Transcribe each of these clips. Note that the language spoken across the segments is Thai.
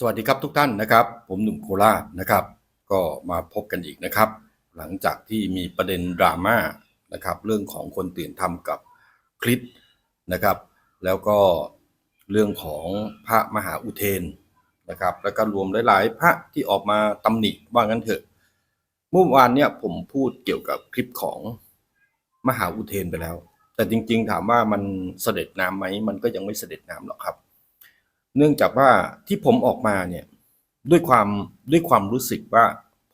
สวัสดีครับทุกท่านนะครับ ผมหนุ่มโคราชนะครับ ก็มาพบกันอีกนะครับ หลังจากที่มีประเด็นดราม่านะครับ เรื่องของคนตื่นทำกับคลิปนะครับ แล้วก็เรื่องของพระมหาอุเทนนะครับ แล้วก็รวมหลาย ๆ พระที่ออกมาตำหนิว่างั้นเถอะเมื่อวานเนี่ยผมพูดเกี่ยวกับคลิปของมหาอุเทนไปแล้ว แต่จริง ๆ ถามว่ามันเสด็จน้ำไหมมันก็ยังไม่เสด็จน้ำหรอกครับ เนื่องจากว่าที่ผมออกมาเนี่ยด้วยความด้วยความรู้สึกว่า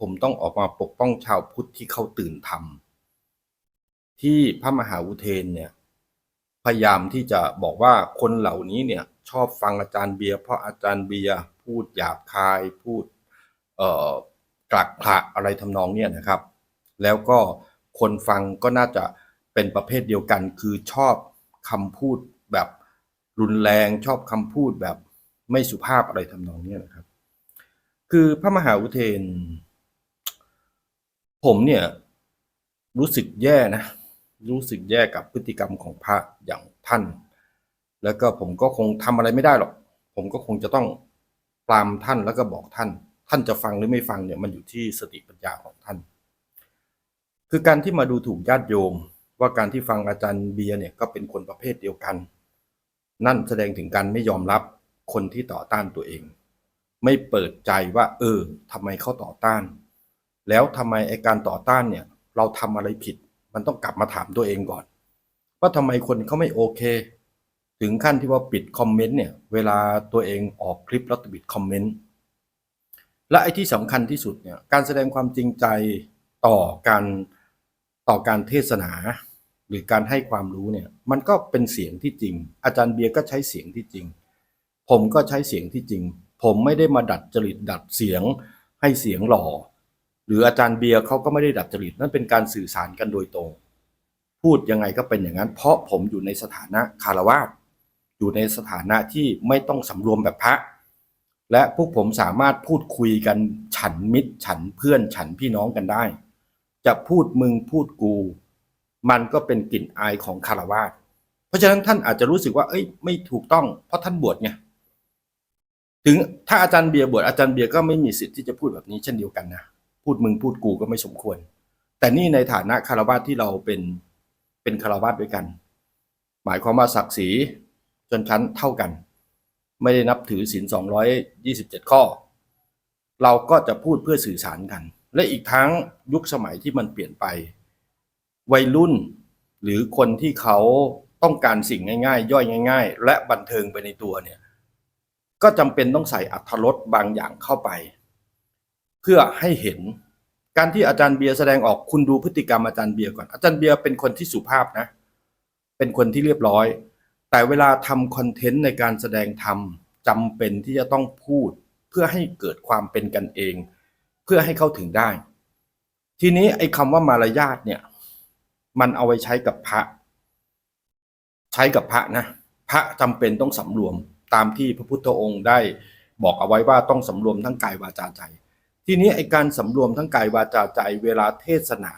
ผมต้องออกมาปกป้องชาวพุทธที่เขาตื่นธรรม ที่พระมหาอุเทนเนี่ยพยายามที่จะบอกว่าคนเหล่านี้เนี่ยชอบฟังอาจารย์เบียร์เพราะอาจารย์เบียร์พูดหยาบคายพูดเอ่อกลักขระอะไรทำนองเนี่ยนะครับ แล้วก็คนฟังก็น่าจะเป็นประเภทเดียวกัน คือชอบคำพูดแบบรุนแรงชอบคำพูดแบบ ไม่สุภาพอะไรทำนองนี้นะครับ คือพระมหาอุเทน ผมเนี่ยรู้สึกแย่นะ รู้สึกแย่กับพฤติกรรมของพระอย่างท่าน แล้วก็ผมก็คงทำอะไรไม่ได้หรอก ผมก็คงจะต้องปรามท่านแล้วก็บอกท่าน ท่านจะฟังหรือไม่ฟังเนี่ยมันอยู่ที่สติปัญญาของท่าน คือการที่มาดูถูกญาติโยม ว่าการที่ฟังอาจารย์เบียร์เนี่ยก็เป็นคนประเภทเดียวกัน นั่นแสดงถึงการไม่ยอมรับ คนที่ต่อต้านตัวเอง ไม่เปิดใจว่า เออทำไมเขาต่อต้าน แล้วทำไมไอการต่อต้านเนี่ย เราทำอะไรผิด มันต้องกลับมาถามตัวเองก่อนว่าทำไมคนเขาไม่โอเค ถึงขั้นที่ว่าปิดคอมเมนต์เนี่ย เวลาตัวเองออกคลิปแล้วปิดคอมเมนต์และไอ้ที่สำคัญที่สุดเนี่ยการแสดงความจริงใจต่อการต่อการเทศนา หรือการให้ความรู้เนี่ย มันก็เป็นเสียงที่จริง อาจารย์เบียร์ก็ใช้เสียงที่จริง ผมก็ใช้เสียงที่จริง ผมไม่ได้มาดัดจริตดัดเสียงให้เสียงหล่อ หรืออาจารย์เบียร์เขาก็ไม่ได้ดัดจริตนั่นเป็นการสื่อสารกันโดยตรง พูดยังไงก็เป็นอย่างนั้น เพราะผมอยู่ในสถานะคารวาสอยู่ในสถานะที่ไม่ต้องสำรวมแบบพระ และพวกผมสามารถพูดคุยกันฉันมิตร ฉันเพื่อนฉันพี่น้องกันได้ จะพูดมึงพูดกู มันก็เป็นกลิ่นอายของคารวาสเพราะฉะนั้นท่านอาจจะรู้สึกว่าเอ้ยไม่ถูกต้องเพราะท่านบวชไง ถึงถ้าอาจารย์เบียร์บวชอาจารย์เบียร์ก็ไม่มีสิทธิ์ที่จะพูดแบบนี้เช่นเดียวกันนะพูดมึงพูดกูก็ไม่สมควร แต่นี่ในฐานะคารวาสที่เราเป็นเป็นคารวาสด้วยกัน หมายความว่าศักดิ์ศรีจนชั้นเท่ากัน ไม่ได้นับถือศีล227 ข้อ เราก็จะพูดเพื่อสื่อสารกัน และอีกทั้งยุคสมัยที่มันเปลี่ยนไป วัยรุ่นหรือคนที่เขาต้องการสิ่งง่าย ๆ ย่อยง่าย ๆ และบันเทิงไปในตัวเนี่ย ก็จำเป็นต้องใส่อัธรสบางอย่างเข้าไป เพื่อให้เห็น การที่อาจารย์เบียร์แสดงออกคุณดูพฤติกรรมอาจารย์เบียร์ก่อนอาจารย์เบียร์เป็นคนที่สุภาพนะ เป็นคนที่เรียบร้อย แต่เวลาทำคอนเทนต์ในการแสดงธรรมจำเป็นที่จะต้องพูด เพื่อให้เกิดความเป็นกันเอง เพื่อให้เข้าถึงได้ ทีนี้ไอ้คำว่ามารยาทเนี่ยมันเอาไว้ใช้กับพระ ใช้กับพระนะ พระจำเป็นต้องสำรวม ตามที่พระพุทธองค์ได้บอกเอาไว้ว่าต้องสำรวมทั้งกายวาจาใจ ทีนี้ไอการสำรวมทั้งกายวาจาใจ เวลาเทศนา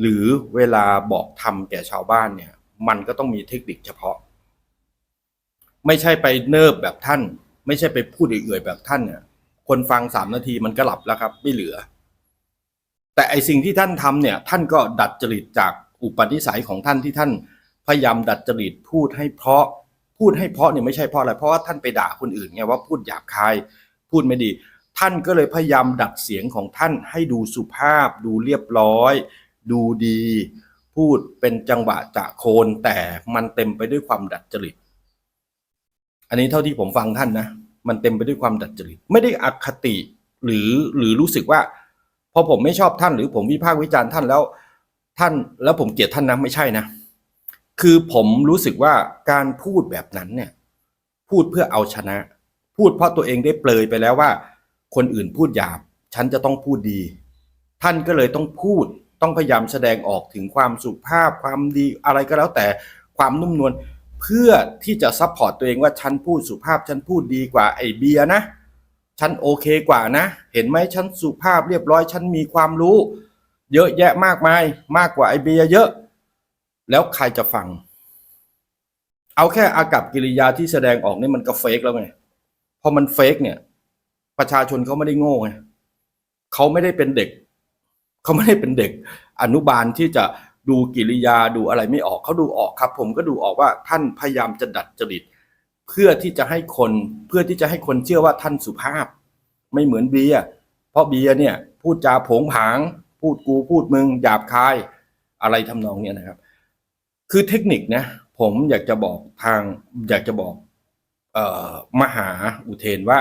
หรือเวลาบอกธรรมแก่ชาวบ้านเนี่ยมันก็ต้องมีเทคนิคเฉพาะ ไม่ใช่ไปเนิบแบบท่าน ไม่ใช่ไปพูดเอื่อยๆแบบท่านเนี่ยคนฟังสามนาทีมันก็หลับแล้วครับ ไม่เหลือ แต่ไอสิ่งที่ท่านทำเนี่ย ท่านก็ดัดจริตจากอุปนิสัยของท่านที่ท่านพยายามดัดจริตพูดให้เพราะ พูดให้เพาะเนี่ยไม่ใช่เพราะอะไรเพราะว่าท่านไปด่าคนอื่นไงว่าพูดหยาบคายพูดไม่ดี ท่านก็เลยพยายามดัดเสียงของท่านให้ดูสุภาพ ดูเรียบร้อย ดูดี พูดเป็นจังหวะจะโคนแต่มันเต็มไปด้วยความดัดจริต อันนี้เท่าที่ผมฟังท่านนะมันเต็มไปด้วยความดัดจริต ไม่ได้อคติหรือหรือรู้สึกว่า พอผมไม่ชอบท่านหรือผมวิพากษ์วิจารณ์ท่านแล้ว ท่านแล้วผมเกลียดท่านนะไม่ใช่นะ คือผมรู้สึกว่าการพูดแบบนั้นเนี่ย พูดเพื่อเอาชนะ พูดเพราะตัวเองได้เปลยไปแล้วว่า คนอื่นพูดหยาบ ฉันจะต้องพูดดี ท่านก็เลยต้องพูดต้องพยายามแสดงออกถึงความสุภาพความดีอะไรก็แล้วแต่ความนุ่มนวลเพื่อที่จะซัพพอร์ตตัวเองว่าฉันพูดสุภาพฉันพูดดีกว่าไอเบียนะ ฉันโอเคกว่านะ เห็นไหมฉันสุภาพเรียบร้อย ฉันมีความรู้ เยอะแยะมากมาย มากกว่าไอเบียเยอะ แล้วใครจะฟัง เอาแค่อากับกิริยาที่แสดงออกนี่มันก็เฟกแล้วไงพอมันเฟกเนี่ย ประชาชนเขาไม่ได้โง่ไงเขาไม่ได้เป็นเด็ก เขาไม่ได้เป็นเด็ก อนุบาลที่จะดูกิริยาดูอะไรไม่ออกเขาดูออกครับ ผมก็ดูออกว่าท่านพยายามจะดัดจริต เพื่อที่จะให้คนเพื่อที่จะให้คนเชื่อว่าท่านสุภาพ ไม่เหมือนเบียเพราะเบียเนี่ย พูดจาผงผาง พูดกูพูดมึงหยาบคาย อะไรทำนองเนี้ยนะครับ คือเทคนิคนะ ผมอยากจะบอกทางอยากจะบอกเอ่อมหาอุเทนว่า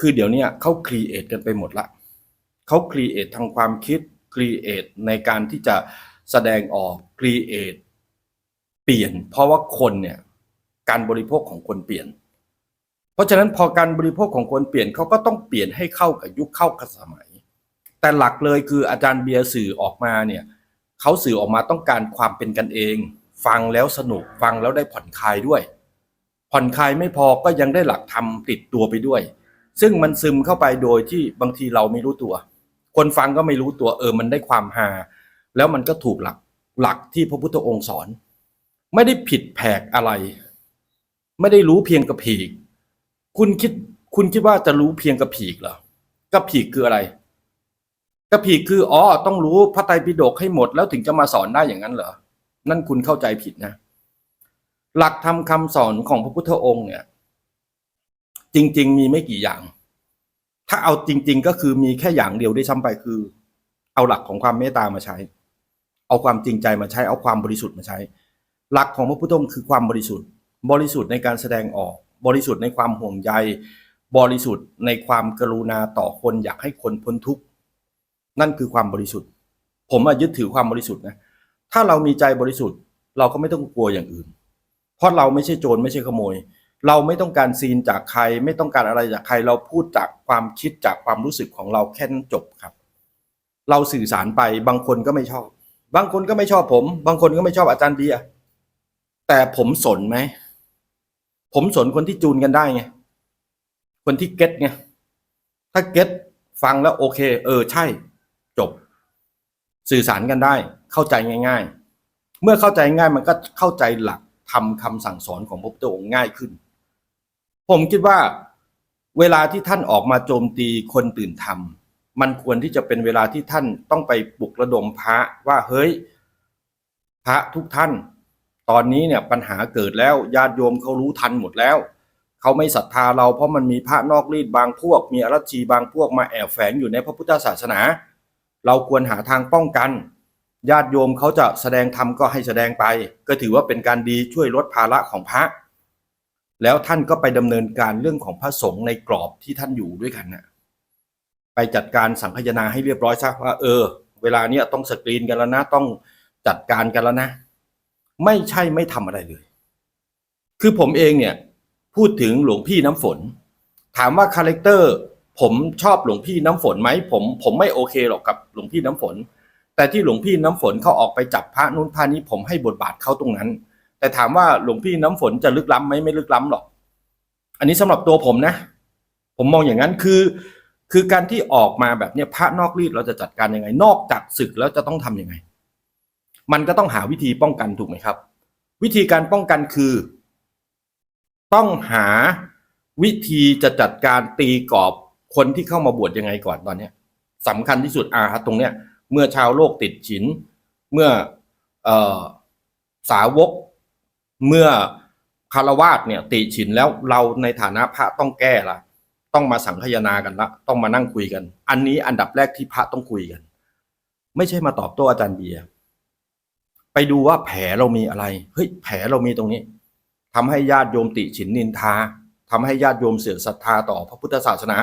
คือเดี๋ยวนี้เขาครีเอทกันไปหมดละเขาครีเอททางความคิดครีเอทในการที่จะแสดงออกครีเอทเปลี่ยน เพราะว่าคนเนี่ยการบริโภคของคนเปลี่ยน เพราะฉะนั้นพอการบริโภคของคนเปลี่ยนเขาก็ต้องเปลี่ยนให้เข้ากับยุคเข้ากับสมัย แต่หลักเลยคืออาจารย์เบียร์สื่อออกมาเนี่ย เขาสื่อออกมาต้องการความเป็นกันเอง ฟังแล้วสนุกฟังแล้วได้ผ่อนคลายด้วย ผ่อนคลายไม่พอก็ยังได้หลักธรรมติดตัวไปด้วย ซึ่งมันซึมเข้าไปโดยที่บางทีเราไม่รู้ตัว คนฟังก็ไม่รู้ตัวเออมันได้ความฮาแล้วมันก็ถูกหลักหลักที่พระพุทธองค์สอน ไม่ได้ผิดแผกอะไร ไม่ได้รู้เพียงกระผีก คุณคิดคุณคิดว่าจะรู้เพียงกระผีกเหรอกระผีกคืออะไร กระผีกคืออ๋อต้องรู้พระไตรปิฎกให้หมด แล้วถึงจะมาสอนได้อย่างนั้นเหรอ นั่นคุณเข้าใจผิดนะ หลักธรรมคำสอนของพระพุทธองค์เนี่ย จริง ๆ มีไม่กี่อย่าง ถ้าเอาจริง ๆ ก็คือมีแค่อย่างเดียวได้ซ้ำไปคือ เอาหลักของความเมตตามาใช้ เอาความจริงใจมาใช้ เอาความบริสุทธิ์มาใช้ หลักของพระพุทธองค์คือความบริสุทธิ์ บริสุทธิ์ในการแสดงออก บริสุทธิ์ในความห่วงใย บริสุทธิ์ในความกรุณาต่อคนอยากให้คนพ้นทุกข์ นั่นคือความบริสุทธิ์ ผมยึดถือความบริสุทธิ์นะถ้าเรามีใจบริสุทธิ์ เราก็ไม่ต้องกลัวอย่างอื่น เพราะเราไม่ใช่โจรไม่ใช่ขโมย เราไม่ต้องการซีนจากใคร ไม่ต้องการอะไรจากใคร เราพูดจากความคิดจากความรู้สึกของเราแค่นั้นจบครับ เราสื่อสารไปบางคนก็ไม่ชอบ บางคนก็ไม่ชอบผม บางคนก็ไม่ชอบอาจารย์เบียร์แต่ผมสนไหมผมสนคนที่จูนกันได้ไง คนที่เก็ตไง ถ้าเก็ตฟังแล้วโอเค เออใช่ จบ สื่อสารกันได้ เข้าใจง่าย ๆ เมื่อเข้าใจง่ายมันก็เข้าใจหลักทำคำสั่งสอนของพระพุทธองค์ง่ายขึ้น ผมคิดว่า เวลาที่ท่านออกมาโจมตีคนตื่นธรรม มันควรที่จะเป็นเวลาที่ท่านต้องไปปลุกระดมพระว่าเฮ้ย พระทุกท่าน ตอนนี้เนี่ยปัญหาเกิดแล้วญาติโยมเขารู้ทันหมดแล้วเขาไม่ศรัทธาเราเพราะมันมีพระนอกรีดบางพวก มีอรัชีบางพวกมาแอบแฝงอยู่ในพระพุทธศาสนา เราควรหาทางป้องกัน ญาติโยมเขาจะแสดงธรรมก็ให้แสดงไป ก็ถือว่าเป็นการดีช่วยลดภาระของพระ แล้วท่านก็ไปดำเนินการเรื่องของพระสงฆ์ในกรอบที่ท่านอยู่ด้วยกันน่ะไปจัดการสังคายนาให้เรียบร้อยซะว่าเออ เวลาเนี้ยต้องสกรีนกันแล้วนะต้องจัดการกันแล้วนะ ไม่ใช่ไม่ทำอะไรเลย คือผมเองเนี่ยพูดถึงหลวงพี่น้ำฝน ถามว่าคาแรคเตอร์ ผมชอบหลวงพี่น้ำฝนไหมผมผมไม่โอเคหรอกกับหลวงพี่น้ำฝน แต่ที่หลวงพี่น้ำฝนเขาออกไปจับพระนู้นพระนี้ผมให้บทบาทเขาตรงนั้น แต่ถามว่าหลวงพี่น้ำฝนจะลึกล้ำไหมไม่ลึกล้ำหรอก อันนี้สำหรับตัวผมนะ ผมมองอย่างนั้นคือ คือการที่ออกมาแบบเนี้ยพระนอกรีดเราจะจัดการยังไง นอกจากศึกแล้วจะต้องทำยังไง มันก็ต้องหาวิธีป้องกันถูกไหมครับ วิธีการป้องกันคือ ต้องหาวิธีจะจัดการตีกรอบ คนที่เข้ามาบวชยังไงก่อนตอนเนี้ยสำคัญที่สุดอาตรงเนี้ย เมื่อชาวโลกติดฉิน เมื่อเอสาวก เมื่อคารวาสเนี่ย ติฉินแล้วเราในฐานะพระต้องแก้ละต้องมาสังคายนากันละต้องมานั่งคุยกัน อันนี้อันดับแรกที่พระต้องคุยกัน ไม่ใช่มาตอบโต้อาจารย์เบียร์ไปดูว่าแผลเรามีอะไรเฮ้ยแผลเรามีตรงนี้ทำให้ญาติโยมติฉินนินทาทำให้ญาติโยมเสื่อมศรัทธาต่อพระพุทธศาสนา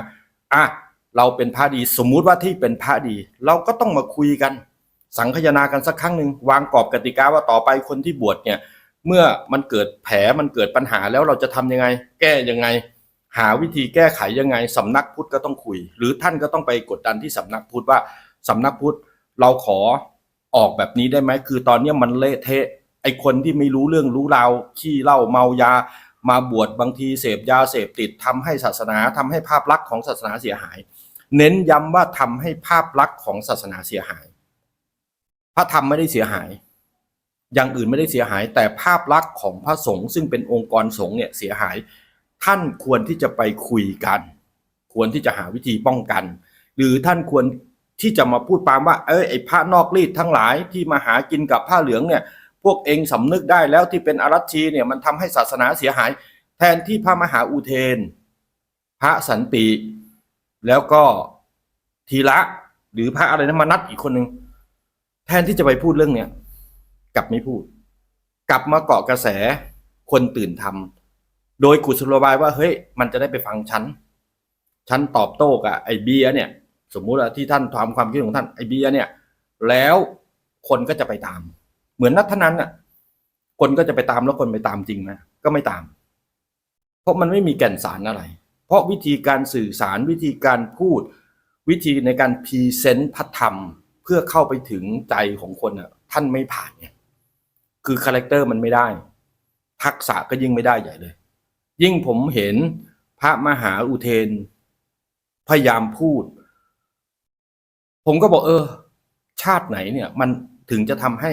อะเราเป็นพระดีสมมุติว่าที่เป็นพระดี เราก็ต้องมาคุยกัน สังคายนากันสักครั้งหนึ่งวางกรอบกติกาว่าต่อไปคนที่บวชเนี่ย เมื่อมันเกิดแผลมันเกิดปัญหาแล้วเราจะทำยังไง แก้ยังไง หาวิธีแก้ไขยังไงสำนักพุทธก็ต้องคุย หรือท่านก็ต้องไปกดดันที่สำนักพุทธว่าสำนักพุทธเราขอออกแบบนี้ได้ไหมคือตอนเนี้มันเละเทะไอคนที่ไม่รู้เรื่องรู้ราวขี้เหล้าเมายา มาบวชบางทีเสพยาเสพติดทำให้ศาสนาทำให้ภาพลักษณ์ของศาสนาเสียหาย เน้นย้ำว่าทำให้ภาพลักษณ์ของศาสนาเสียหาย พระธรรมไม่ได้เสียหาย อย่างอื่นไม่ได้เสียหาย แต่ภาพลักษณ์ของพระสงฆ์ซึ่งเป็นองค์กรสงฆ์เนี่ยเสียหาย ท่านควรที่จะไปคุยกัน ควรที่จะหาวิธีป้องกัน หรือท่านควรที่จะมาพูดปามว่าเอ้ยไอ้พระนอกรีดทั้งหลายที่มาหากินกับผ้าเหลืองเนี่ย พวกเองสำนึกได้แล้วที่เป็นอารัชชีเนี่ยมันทำให้ศาสนาเสียหาย แทนที่พระมหาอุเทน พระสันติ แล้วก็ทีละหรือพระอะไรนะมานัดอีกคนหนึ่งแทนที่จะไปพูดเรื่องเนี้ยกลับไม่พูด กลับมาเกาะกระแสคนตื่นทำโดยกุศโลบายว่าเฮ้ยมันจะได้ไปฟังฉันฉันตอบโต้กับไอ้เบียเนี่ย สมมุติว่าที่ท่านทำความคิดของท่านไอ้เบียเนี่ย แล้วคนก็จะไปตาม เหมือนนัทธนันน่ะ คนก็จะไปตามแล้วคนไปตามจริงไหมก็ไม่ตาม เพราะมันไม่มีแก่นสารอะไร เพราะวิธีการสื่อสารวิธีการพูด วิธีในการพรีเซนต์พระธรรม เพื่อเข้าไปถึงใจของคนอะ ท่านไม่ผ่านไงคือคาแรคเตอร์มันไม่ได้ ทักษะก็ยิ่งไม่ได้ใหญ่เลย ยิ่งผมเห็นพระมหาอุเทน พยายามพูด ผมก็บอกเออ ชาติไหนเนี่ย มันถึงจะทำให้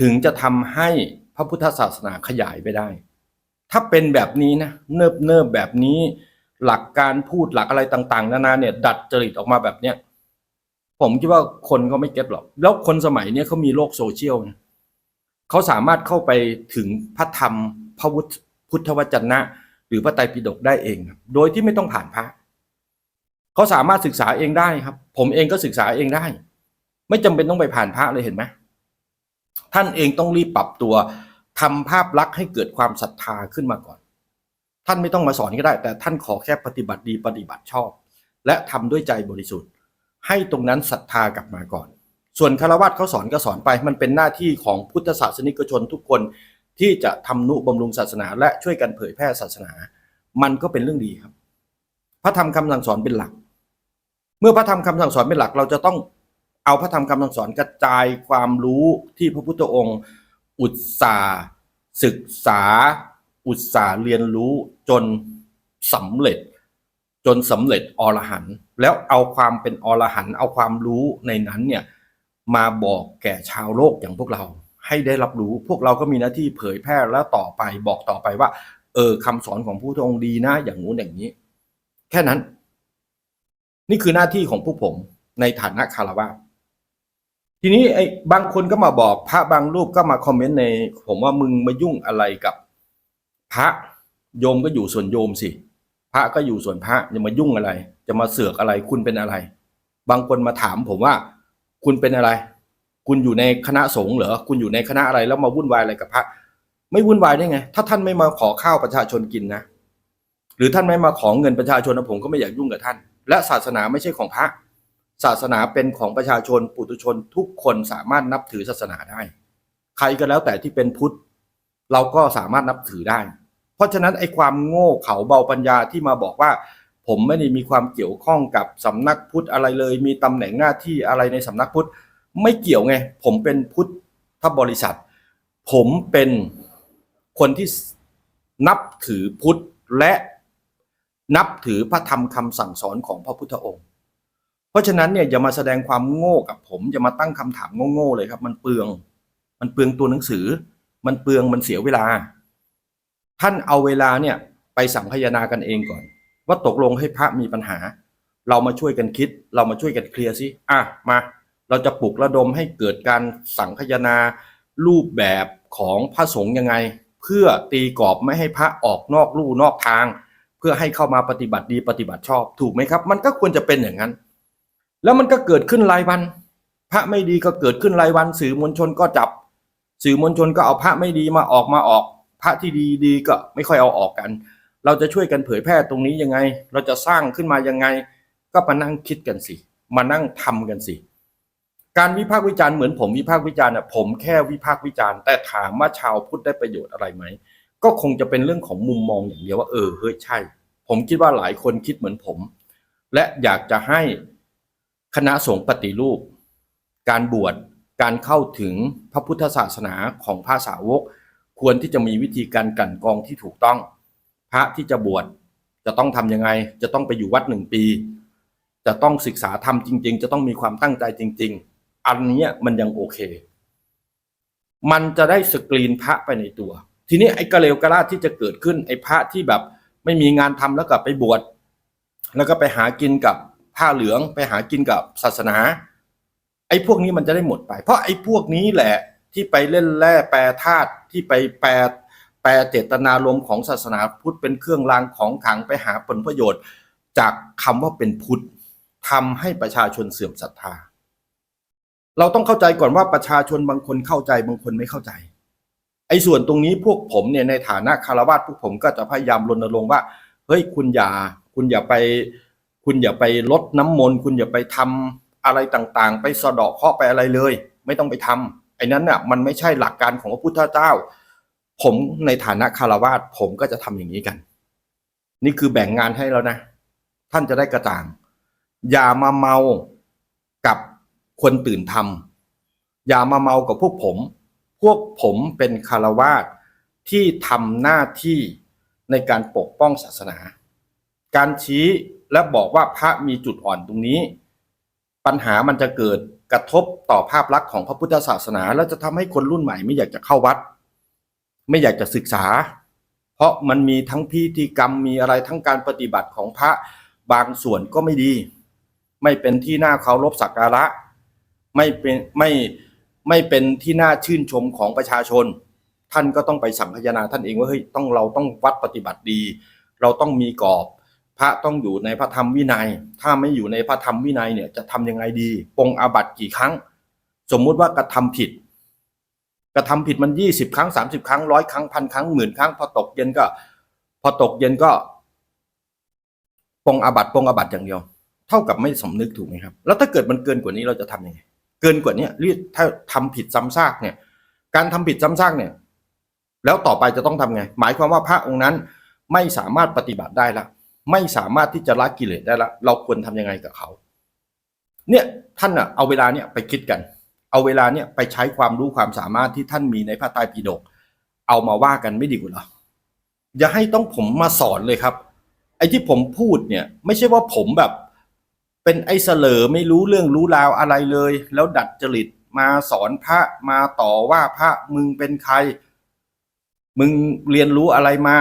ถึงจะทำให้พระพุทธศาสนาขยายไปได้ ถ้าเป็นแบบนี้นะเนิบเนิบแบบนี้ หลักการพูดหลักอะไรต่าง ๆ นานาเนี่ย ดัดจริตออกมาแบบเนี้ยผมคิดว่าคนเขาไม่เก็ตหรอก แล้วคนสมัยเนี้ยเขามีโลกโซเชียลเขาสามารถเข้าไปถึงพระธรรมพระวุฒพุทธวจนะ หรือพระไตรปิฎกได้เอง โดยที่ไม่ต้องผ่านพระเขาสามารถศึกษาเองได้ครับ ผมเองก็ศึกษาเองได้ ไม่จำเป็นต้องไปผ่านพระเลยเห็นไหม ท่านเองต้องรีบปรับตัวทำภาพลักษณ์ให้เกิดความศรัทธาขึ้นมาก่อน ท่านไม่ต้องมาสอนก็ได้ แต่ท่านขอแค่ปฏิบัติดีปฏิบัติชอบ และทำด้วยใจบริสุทธิ์ ให้ตรงนั้นศรัทธากลับมาก่อน ส่วนคารวะเขาสอนก็สอนไป มันเป็นหน้าที่ของพุทธศาสนิกชนทุกคนที่จะทำนุบำรุงศาสนา และช่วยกันเผยแพร่ศาสนา มันก็เป็นเรื่องดีครับ พระธรรมคำสั่งสอนเป็นหลัก เมื่อพระธรรมคำสั่งสอนเป็นหลักเราจะต้อง เอาพระธรรมคำสอนกระจายความรู้ที่พระพุทธองค์ อุตสาห์ศึกษา อุตสาห์เรียนรู้จนสำเร็จ จนสำเร็จอรหันต์แล้วเอาความเป็นอรหันต์เอาความรู้ในนั้นเนี่ยมาบอกแก่ชาวโลกอย่างพวกเราให้ได้รับรู้พวกเราก็มีหน้าที่เผยแพร่แล้วต่อไปบอกต่อไปว่า เออคำสอนของผู้ทองค์ดีนะอย่างงู้นอย่างนี้ แค่นั้น นี่คือหน้าที่ของพวกผมในฐานะคารวะ ทีนี้ไอ้บางคนก็มาบอกพระบางรูปก็มาคอมเมนต์ใน ผมว่ามึงมายุ่งอะไรกับพระโยมก็อยู่ส่วนโยมสิ พระก็อยู่ส่วนพระจะมายุ่งอะไร จะมาเสือกอะไรคุณเป็นอะไร บางคนมาถามผมว่า คุณเป็นอะไร คุณอยู่ในคณะสงฆ์เหรอคุณอยู่ในคณะอะไรแล้วมาวุ่นวายอะไรกับพระ ไม่วุ่นวายได้ไง ถ้าท่านไม่มาขอข้าวประชาชนกินนะหรือท่านไม่มาขอเงินประชาชนนะผมก็ไม่อยากยุ่งกับท่าน และศาสนาไม่ใช่ของพระ ศาสนาเป็นของประชาชนปุถุชนทุกคนสามารถนับถือศาสนาได้ ใครก็แล้วแต่ที่เป็นพุทธ เราก็สามารถนับถือได้ เพราะฉะนั้นไอ้ความโง่เขาเบาปัญญาที่มาบอกว่า ผมไม่ได้มีความเกี่ยวข้องกับสำนักพุทธอะไรเลย มีตำแหน่งหน้าที่อะไรในสำนักพุทธ ไม่เกี่ยวไง ผมเป็นพุทธบริษัท ผมเป็นคนที่นับถือพุทธและนับถือพระธรรมคำสั่งสอนของพระพุทธองค์ ราะฉะนั้นเนี่ยอย่ามาแสดงความโง่กับผมอย่ามาตั้งคำถามโง่ๆเลยครับ มันเปลือง มันเปลืองตัวหนังสือ มันเปลืองมันเสียเวลา ท่านเอาเวลาเนี่ยไปสังคายนากันเองก่อน ว่าตกลงให้พระมีปัญหา เรามาช่วยกันคิด เรามาช่วยกันเคลียร์สิอะมา เราจะปลุกระดมให้เกิดการสังคายนารูปแบบของพระสงฆ์ยังไง เพื่อตีกรอบไม่ให้พระออกนอกลู่นอกทาง เพื่อให้เข้ามาปฏิบัติดีปฏิบัติชอบถูกไหมครับ มันก็ควรจะเป็นอย่างนั้น แล้วมันก็เกิดขึ้นรายวัน พระไม่ดีก็เกิดขึ้นรายวัน สื่อมวลชนก็จับ สื่อมวลชนก็เอาพระไม่ดีมาออกมาออก พระที่ดีดีก็ไม่ค่อยเอาออกกัน เราจะช่วยกันเผยแพร่ตรงนี้ยังไง เราจะสร้างขึ้นมายังไง ก็มานั่งคิดกันสิ มานั่งทำกันสิ การวิพากษ์วิจารณ์เหมือนผมวิพากษ์วิจารณ์น่ะผมแค่วิพากษ์วิจารณ์แต่ถามว่าชาวพุทธได้ประโยชน์อะไรไหมก็คงจะเป็นเรื่องของมุมมองอย่างเดียวว่าเออเฮ้ยใช่ ผมคิดว่าหลายคนคิดเหมือนผม และอยากจะให้ คณะสงฆ์ปฏิรูป การบวชการเข้าถึงพระพุทธศาสนาของพระสาวก ควรที่จะมีวิธีการกลั่นกรองที่ถูกต้อง พระที่จะบวชจะต้องทำยังไง จะต้องไปอยู่วัดหนึ่งปี จะต้องศึกษาธรรมจริง ๆ จะต้องมีความตั้งใจจริง ๆ อันนี้มันยังโอเค มันจะได้สกรีนพระไปในตัว ทีนี้ไอ้กระเลวกระลาดที่จะเกิดขึ้นไอ้พระที่แบบไม่มีงานทำแล้วกลับไปบวชแล้วก็ไปหากินกับ ผ้าเหลืองไปหากินกับศาสนา ไอ้พวกนี้มันจะได้หมดไป เพราะไอ้พวกนี้แหละที่ไปเล่นแร่แปรธาตุที่ไปแปรแปรเจตนารมณ์ของศาสนาพุทธเป็นเครื่องรางของขังไปหาผลประโยชน์ จากคำว่าเป็นพุทธทำให้ประชาชนเสื่อมศรัทธา เราต้องเข้าใจก่อนว่าประชาชนบางคนเข้าใจบางคนไม่เข้าใจ ไอ้ส่วนตรงนี้พวกผมเนี่ยในฐานะคารวะพวกผมก็จะพยายามรณรงค์ว่าเฮ้ยคุณอย่าคุณอย่าไป คุณอย่าไปลดน้ำมนต์คุณอย่าไปทำอะไรต่างๆ ไปสะดาะเคราะห์ไปอะไรเลย ไม่ต้องไปทำไอ้นั้นน่ะมันไม่ใช่หลักการของพระพุทธเจ้า ผมในฐานะคารวะผมก็จะทำอย่างนี้กัน นี่คือแบ่งงานให้แล้วนะ ท่านจะได้กระจ่าง อย่ามาเมากับคนตื่นทำอย่ามาเมากับพวกผม พวกผมเป็นคารวาสที่ทำหน้าที่ในการปกป้องศาสนา การชี้ และบอกว่าพระมีจุดอ่อนตรงนี้ ปัญหามันจะเกิดกระทบต่อภาพลักษณ์ของพระพุทธศาสนา แล้วจะทำให้คนรุ่นใหม่ไม่อยากจะเข้าวัด ไม่อยากจะศึกษา เพราะมันมีทั้งพิธีกรรมมีอะไรทั้งการปฏิบัติของพระบางส่วนก็ไม่ดี ไม่เป็นที่น่าเคารพสักการะ ไม่เป็นไม่ไม่เป็นที่น่าชื่นชมของประชาชน ท่านก็ต้องไปสังคายนาท่านเองว่าเฮ้ยต้องเราต้องวัดปฏิบัติดี เราต้องมีกรอบ พระต้องอยู่ในพระธรรมวินัย ถ้าไม่อยู่ในพระธรรมวินัยเนี่ยจะทำยังไงดีปรงอาบัติกี่ครั้ง สมมุติว่ากระทำผิด กระทำผิดมันยี่สิบครั้งสามสิบครั้งร้อยครั้งพันครั้งหมื่นครั้งพอตกเย็นก็ พอตกเย็นก็ปรงอาบัติปรงอาบัติอย่างเดียว เท่ากับไม่สำนึกถูกไหมครับ แล้วถ้าเกิดมันเกินกว่านี้เราจะทำยังไง เกินกว่านี้เรียกถ้าทำผิดซ้ำซากเนี่ย การทำผิดซ้ำซากเนี่ย แล้วต่อไปจะต้องทำไง หมายความว่าพระองค์นั้นไม่สามารถปฏิบัติได้ละ ไม่สามารถที่จะละกิเลสได้ละเราควรทำยังไงกับเขาเนี่ยท่านอะเอาเวลาเนี่ยไปคิดกัน เอาเวลาเนี่ยไปใช้ความรู้ความสามารถที่ท่านมีในพระไตรปิฎกเอามาว่ากันไม่ดีกว่าหรออย่าให้ต้องผมมาสอนเลยครับ ไอ้ที่ผมพูดเนี่ย ไม่ใช่ว่าผมแบบ เป็นไอ้เสลอไม่รู้เรื่องรู้ราวอะไรเลย แล้วดัดจริตมาสอนพระมาต่อว่าพระมึงเป็นใคร มึงเรียนรู้อะไรมา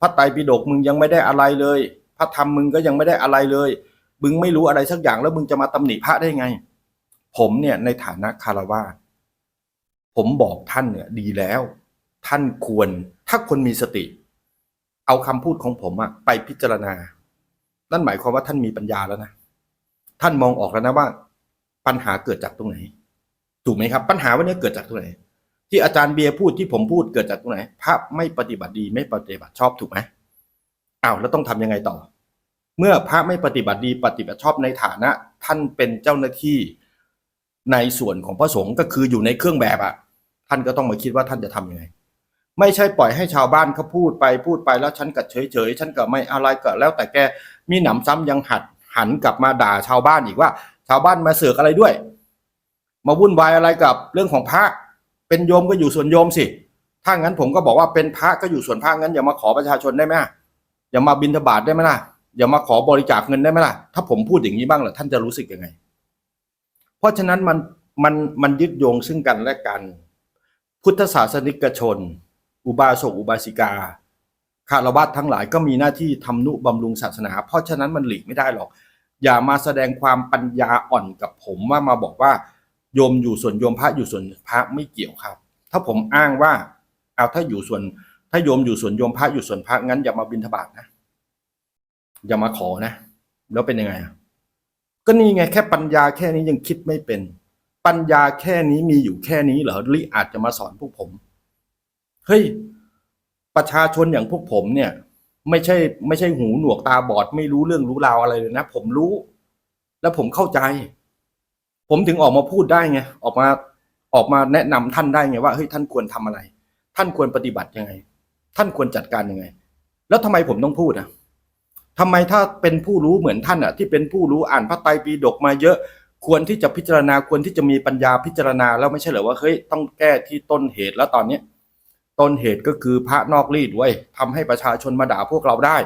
พระไตรปิฎกมึงยังไม่ได้อะไรเลย พระธรรมมึงก็ยังไม่ได้อะไรเลย มึงไม่รู้อะไรสักอย่างแล้วมึงจะมาตำหนิพระได้ไง ผมเนี่ยในฐานะคารวาผมบอกท่านเนี่ยดีแล้ว ท่านควรถ้าคนมีสติ เอาคำพูดของผมอะไปพิจารณา นั่นหมายความว่าท่านมีปัญญาแล้วนะท่านมองออกแล้วนะว่า ปัญหาเกิดจากตรงไหน ถูกไหมครับ ปัญหาวันนี้เกิดจากตรงไหนที่อาจารย์เบียร์พูดที่ผมพูดเกิดจากตรงไหนพระไม่ปฏิบัติดีไม่ปฏิบัติชอบถูกไหม อ้าวแล้วต้องทำยังไงต่อ เมื่อพระไม่ปฏิบัติดีปฏิบัติชอบในฐานะ ท่านเป็นเจ้าหน้าที่ในส่วนของพระสงฆ์ก็คืออยู่ในเครื่องแบบอะท่านก็ต้องมาคิดว่าท่านจะทำยังไง ไม่ใช่ปล่อยให้ชาวบ้านเขาพูดไปพูดไปแล้วฉันก็เฉยเฉยๆฉันก็ไม่อะไรก็แล้วแต่แกมีหนำซ้ำยังหัดหันกลับมาด่าชาวบ้านอีกว่า ชาวบ้านมาเสือกอะไรด้วย มาวุ่นวายอะไรกับเรื่องของพระเป็นโยมก็อยู่ส่วนโยมสิถ้างั้นผมก็บอกว่าเป็นพระก็อยู่ส่วนพระงั้นอย่ามาขอประชาชนได้ไหม อย่ามาบิณฑบาตได้ไหมล่ะ อย่ามาขอบริจาคเงินได้ไหมล่ะ ถ้าผมพูดอย่างนี้บ้างล่ะท่านจะรู้สึกยังไง เพราะฉะนั้นมันมันมันยึดโยงซึ่งกันและกัน พุทธศาสนิกชน อุบาสกอุบาสิกาคารวะทั้งหลายก็มีหน้าที่ทำนุบำรุงศาสนา เพราะฉะนั้นมันหลีกไม่ได้หรอก อย่ามาแสดงความปัญญาอ่อนกับผมว่ามาบอกว่า โยมอยู่ส่วนโยมพระอยู่ส่วนพระไม่เกี่ยวครับ ถ้าผมอ้างว่าเอาถ้าอยู่ส่วน ถ้าโยมอยู่ส่วนโยมพระอยู่ส่วนพระงั้นอย่ามาบิณฑบาตนะ อย่ามาขอนะ แล้วเป็นยังไงอะก็นี่ไงแค่ปัญญาแค่นี้ยังคิดไม่เป็น ปัญญาแค่นี้มีอยู่แค่นี้เหรอลิอาจจะมาสอนพวกผมเฮ้ยประชาชนอย่างพวกผมเนี่ย ไม่ใช่ ไม่ใช่หูหนวกตาบอด ไม่รู้เรื่องรู้ราวอะไรเลยนะ ผมรู้ แล้วผมเข้าใจ ผมถึงออกมาพูดได้ไงออกมาออกมาแนะนำท่านได้ไงว่าเฮ้ยท่านควรทำอะไร ท่านควรปฏิบัติยังไง ท่านควรจัดการยังไง แล้วทำไมผมต้องพูดอะทำไมถ้าเป็นผู้รู้เหมือนท่านอะที่เป็นผู้รู้อ่านพระไตรปิฎกมาเยอะ ควรที่จะพิจารณาควรที่จะมีปัญญาพิจารณาแล้วไม่ใช่เหรอว่าเฮ้ยต้องแก้ที่ต้นเหตุแล้วตอนเนี้ยต้นเหตุก็คือพระนอกรีดไว้ยทำให้ประชาชนมาด่าพวกเราได้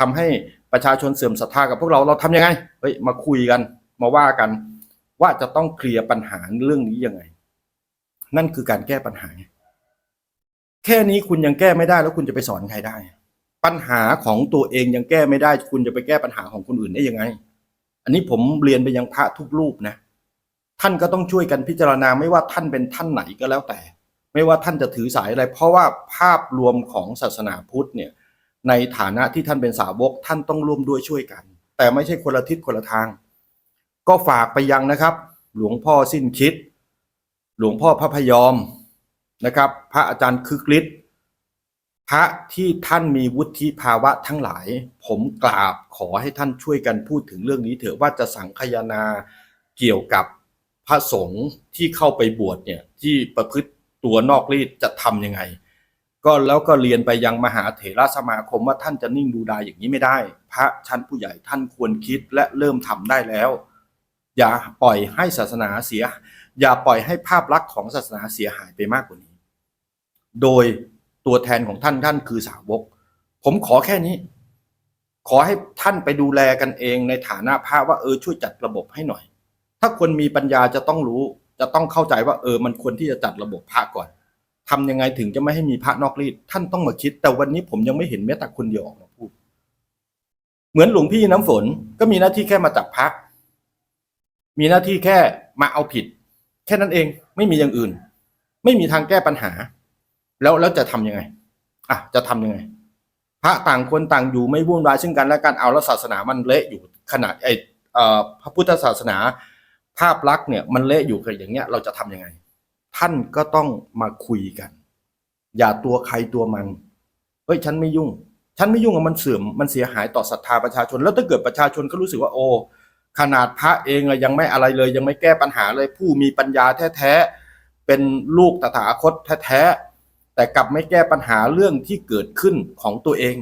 ทำให้ประชาชนเสื่อมศรัทธากับพวกเราเราทำยังไงเฮ้ยมาคุยกัน มาว่ากัน ว่าจะต้องเคลียร์ปัญหาเรื่องนี้ยังไง นั่นคือการแก้ปัญหา แค่นี้คุณยังแก้ไม่ได้แล้วคุณจะไปสอนใครได้ ปัญหาของตัวเองยังแก้ไม่ได้ คุณจะไปแก้ปัญหาของคนอื่นได้ยังไง อันนี้ผมเรียนไปยังพระทุกรูปนะ ท่านก็ต้องช่วยกันพิจารณาไม่ว่าท่านเป็นท่านไหนก็แล้วแต่ ไม่ว่าท่านจะถือสายอะไร เพราะว่าภาพรวมของศาสนาพุทธเนี่ยในฐานะที่ท่านเป็นสาวกท่านต้องร่วมด้วยช่วยกัน แต่ไม่ใช่คนละทิศคนละทาง ก็ฝากไปยังนะครับ หลวงพ่อสิ้นคิด หลวงพ่อพระพยอม นะครับ พระอาจารย์คึกฤทธิ์พระที่ท่านมีวุฒิภาวะทั้งหลาย ผมกราบขอให้ท่านช่วยกันพูดถึงเรื่องนี้เถอะว่าจะสังคายนาเกี่ยวกับพระสงฆ์ที่เข้าไปบวชเนี่ยที่ประพฤติตัวนอกรีดจะทำยังไง ก็แล้วก็เรียนไปยังมหาเถรสมาคมว่าท่านจะนิ่งดูดายอย่างนี้ไม่ได้ พระชั้นผู้ใหญ่ท่านควรคิดและเริ่มทำได้แล้ว อย่าปล่อยให้ศาสนาเสีย อย่าปล่อยให้ภาพลักษณ์ของศาสนาเสียหายไปมากกว่านี้ โดยตัวแทนของท่านท่านคือสาวก ผมขอแค่นี้ ขอให้ท่านไปดูแลกันเองในฐานะพระว่าเออช่วยจัดระบบให้หน่อย ถ้าคนมีปัญญาจะต้องรู้ จะต้องเข้าใจว่าเออ มันควรที่จะจัดระบบพระก่อนทำยังไงถึงจะไม่ให้มีพระนอกรีดท่านต้องมาคิด แต่วันนี้ผมยังไม่เห็นแม้แต่คนเดียวออกมาพูด เหมือนหลวงพี่น้ำฝนก็มีหน้าที่แค่มาจับพระมีหน้าที่แค่มาเอาผิด แค่นั้นเองไม่มีอย่างอื่น ไม่มีทางแก้ปัญหา แล้วแล้วจะทำยังไงอะจะทำยังไง พระต่างคนต่างอยู่ไม่วุ่นวายซึ่งกันและกันเอาแล้วศาสนามันเละอยู่ขนาดไอเอ่อพระพุทธศาสนา ภาพลักษณ์เนี่ยมันเละอยู่กันอย่างเงี้ยเราจะทำยังไง ท่านก็ต้องมาคุยกัน อย่าตัวใครตัวมันเฮ้ยฉันไม่ยุ่ง ฉันไม่ยุ่งอะมันเสื่อมมันเสียหายต่อศรัทธาประชาชน แล้วถ้าเกิดประชาชนก็รู้สึกว่าโอ้ขนาดพระเองยังไม่อะไรเลย ยังไม่แก้ปัญหาเลยผู้มีปัญญาแท้ๆเป็นลูกตถาคตแท้ๆ แต่กลับไม่แก้ปัญหาเรื่องที่เกิดขึ้นของตัวเอง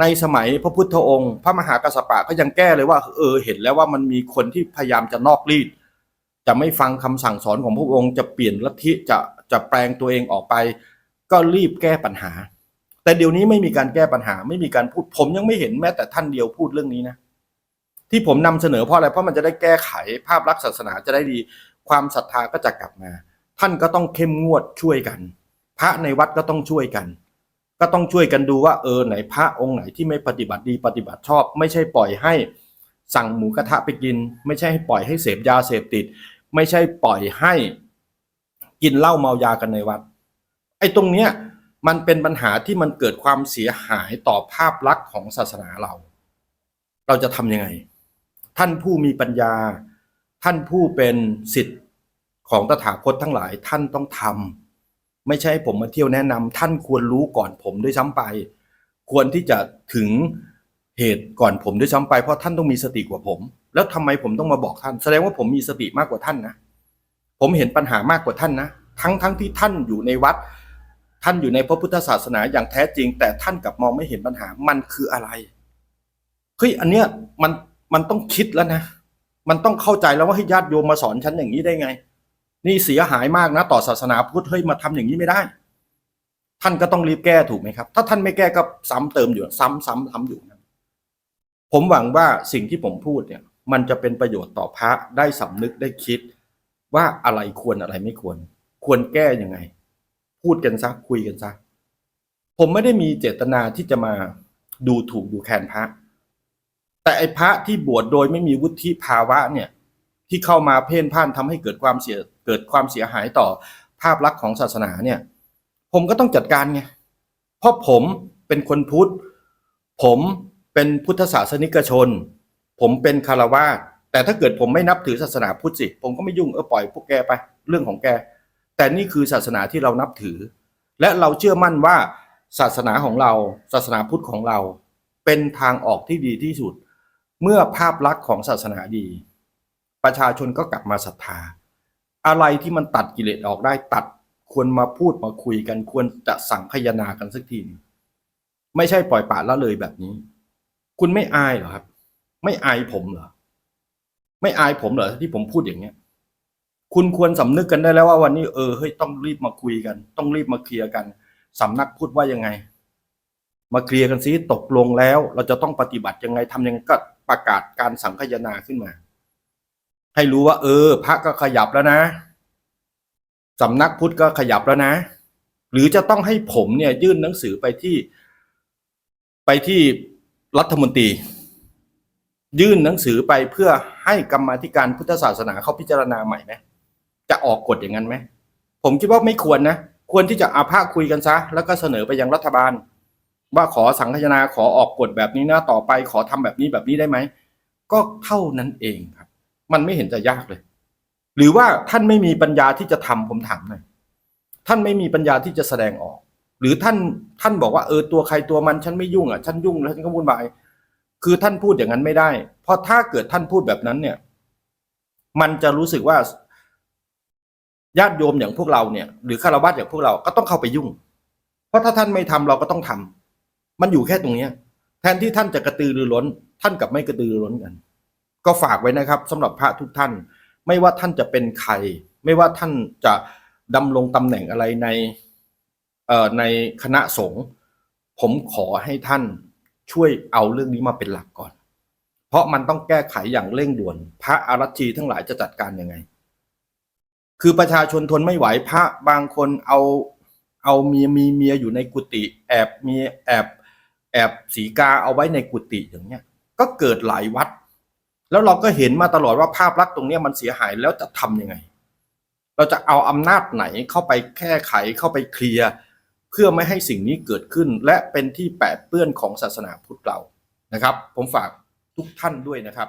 ในสมัยพระพุทธองค์ พระมหากัสสปะก็ยังแก้เลยว่า เออเห็นแล้วว่ามันมีคนที่พยายามจะนอกรีด จะไม่ฟังคำสั่งสอนของพระองค์จะเปลี่ยนลัทธิจะจะแปลงตัวเองออกไป ก็รีบแก้ปัญหา แต่เดี๋ยวนี้ไม่มีการแก้ปัญหาไม่มีการพูดผมยังไม่เห็นแม้แต่ท่านเดียวพูดเรื่องนี้นะที่ผมนำเสนอเพราะอะไรเพราะมันจะได้แก้ไขภาพลักษณ์ศาสนาจะได้ดี ความศรัทธาก็จะกลับมา ท่านก็ต้องเข้มงวดช่วยกัน พระในวัดก็ต้องช่วยกัน ก็ต้องช่วยกันดูว่าเออไหนพระองค์ไหนที่ไม่ปฏิบัติดีปฏิบัติชอบ ไม่ใช่ปล่อยให้สั่งหมูกระทะไปกิน ไม่ใช่ให้ปล่อยให้เสพยาเสพติด ไม่ใช่ปล่อยให้กินเหล้าเมายากันในวัด ไอ้ตรงเนี้ยมันเป็นปัญหาที่มันเกิดความเสียหายต่อภาพลักษณ์ของศาสนาเรา เราจะทำยังไง ท่านผู้มีปัญญา ท่านผู้เป็นสิทธิ์ของตถาคตทั้งหลายท่านต้องทำ ไม่ใช่ผมมาเที่ยวแนะนำท่านควรรู้ก่อนผมด้วยซ้ำไป ควรที่จะถึงเหตุก่อนผมด้วยซ้ำไปเพราะท่านต้องมีสติกว่าผม แล้วทำไมผมต้องมาบอกท่าน แสดงว่าผมมีสติมากกว่าท่านนะผมเห็นปัญหามากกว่าท่านนะทั้งทั้งที่ท่านอยู่ในวัด ท่านอยู่ในพระพุทธศาสนาอย่างแท้จริง แต่ท่านกลับมองไม่เห็นปัญหามันคืออะไรเฮ้ยอันเนี้ยมันมันต้องคิดแล้วนะ มันต้องเข้าใจแล้วว่าให้ญาติโยมมาสอนฉันอย่างนี้ได้ไง นี่เสียหายมากนะ ต่อศาสนาพุทธเฮ้ยมาทำอย่างนี้ไม่ได้ ท่านก็ต้องรีบแก้ถูกไหมครับ ถ้าท่านไม่แก้ก็ซ้ำเติมอยู่ ซ้ำซ้ำซ้ำอยู่นะผมหวังว่าสิ่งที่ผมพูดเนี่ย มันจะเป็นประโยชน์ต่อพระได้สำนึกได้คิด ว่าอะไรควรอะไรไม่ควร ควรแก้ยังไง พูดกันซะคุยกันซะผมไม่ได้มีเจตนาที่จะมาดูถูกดูแคลนพระ แต่ไอ้พระที่บวชโดยไม่มีวุฒิภาวะเนี่ย ที่เข้ามาเพ่นพ่านทำให้เกิดความเสียเกิดความเสียหายต่อภาพลักษณ์ของศาสนาเนี่ย ผมก็ต้องจัดการไงเพราะผมเป็นคนพุทธ ผมเป็นพุทธศาสนิกชน ผมเป็นคารวาสแต่ถ้าเกิดผมไม่นับถือศาสนาพุทธสิผมก็ไม่ยุ่งเออปล่อยพวกแกไป เรื่องของแก แต่นี่คือศาสนาที่เรานับถือ และเราเชื่อมั่นว่าศาสนาของเรา ศาสนาพุทธของเรา เป็นทางออกที่ดีที่สุด เมื่อภาพลักษณ์ของศาสนาดี ประชาชนก็กลับมาศรัทธา อะไรที่มันตัดกิเลสออกได้ตัดควรมาพูดมาคุยกัน ควรจะสั่งพยนากันสักทีนึงไม่ใช่ปล่อยปละละเลยแบบนี้ คุณไม่อายเหรอครับ ไม่อายผมเหรอไม่อายผมเหรอที่ผมพูดอย่างเนี้ย คุณควรสำนึกกันได้แล้วว่าวันนี้เออเฮ้ยต้องรีบมาคุยกัน ต้องรีบมาเคลียร์กันสำนักพูดว่ายังไง มาเคลียร์กันซิตกลงแล้ว เราจะต้องปฏิบัติยังไงทำยังไงก็ประกาศการสังคายนาขึ้นมา ให้รู้ว่า เออพระก็ขยับแล้วนะสำนักพุทธก็ขยับแล้วนะ หรือจะต้องให้ผมเนี่ยยื่นหนังสือไปที่ไปที่รัฐมนตรี ยื่นหนังสือไปเพื่อให้กรรมธิการพุทธศาสนาเขาพิจารณาใหม่ไหมจะออกกฎอย่างนั้นไหมผมคิดว่าไม่ควรนะ ควรที่จะอาภาคุยกันซะ แล้วก็เสนอไปยังรัฐบาล ว่าขอสังคายนาขอออกกฎแบบนี้นะต่อไปขอทำแบบนี้แบบนี้ได้ไหมก็เท่านั้นเองครับ มันไม่เห็นจะยากเลย หรือว่าท่านไม่มีปัญญาที่จะทำผมถามหน่อยท่านไม่มีปัญญาที่จะแสดงออก หรือท่านท่านบอกว่าเออตัวใครตัวมันฉันไม่ยุ่งอะฉันยุ่งแล้วฉันก็วุ่นวายคือท่านพูดอย่างนั้นไม่ได้ เพราะถ้าเกิดท่านพูดแบบนั้นเนี่ย มันจะรู้สึกว่าญาติโยมอย่างพวกเราเนี่ยหรือฆราวาสอย่างพวกเราก็ต้องเข้าไปยุ่ง เพราะถ้าท่านไม่ทำเราก็ต้องทำมันอยู่แค่ตรงเนี้ย แทนที่ท่านจะกระตือรือร้น ท่านกลับไม่กระตือรือร้นกัน ก็ฝากไว้นะครับสำหรับพระทุกท่าน ไม่ว่าท่านจะเป็นใคร ไม่ว่าท่านจะดำรงตำแหน่งอะไรในเอ่อในคณะสงฆ์ผมขอให้ท่านช่วยเอาเรื่องนี้มาเป็นหลักก่อน เพราะมันต้องแก้ไขอย่างเร่งด่วน พระอารัชีทั้งหลายจะจัดการยังไง คือประชาชนทนไม่ไหวพระบางคนเอาเอาเมียมีเมียอยู่ในกุฏิแอบมีแอบแอบสีกาเอาไว้ในกุฏิอย่างเงี้ยก็เกิดหลายวัด แล้วเราก็เห็นมาตลอดว่าภาพลักษณ์ตรงนี้มันเสียหายแล้วจะทำยังไง เราจะเอาอำนาจไหนเข้าไปแก้ไขเข้าไปเคลียร์เพื่อไม่ให้สิ่งนี้เกิดขึ้น และเป็นที่แปดเปื้อนของศาสนาพุทธเรานะครับ ผมฝากทุกท่านด้วยนะครับ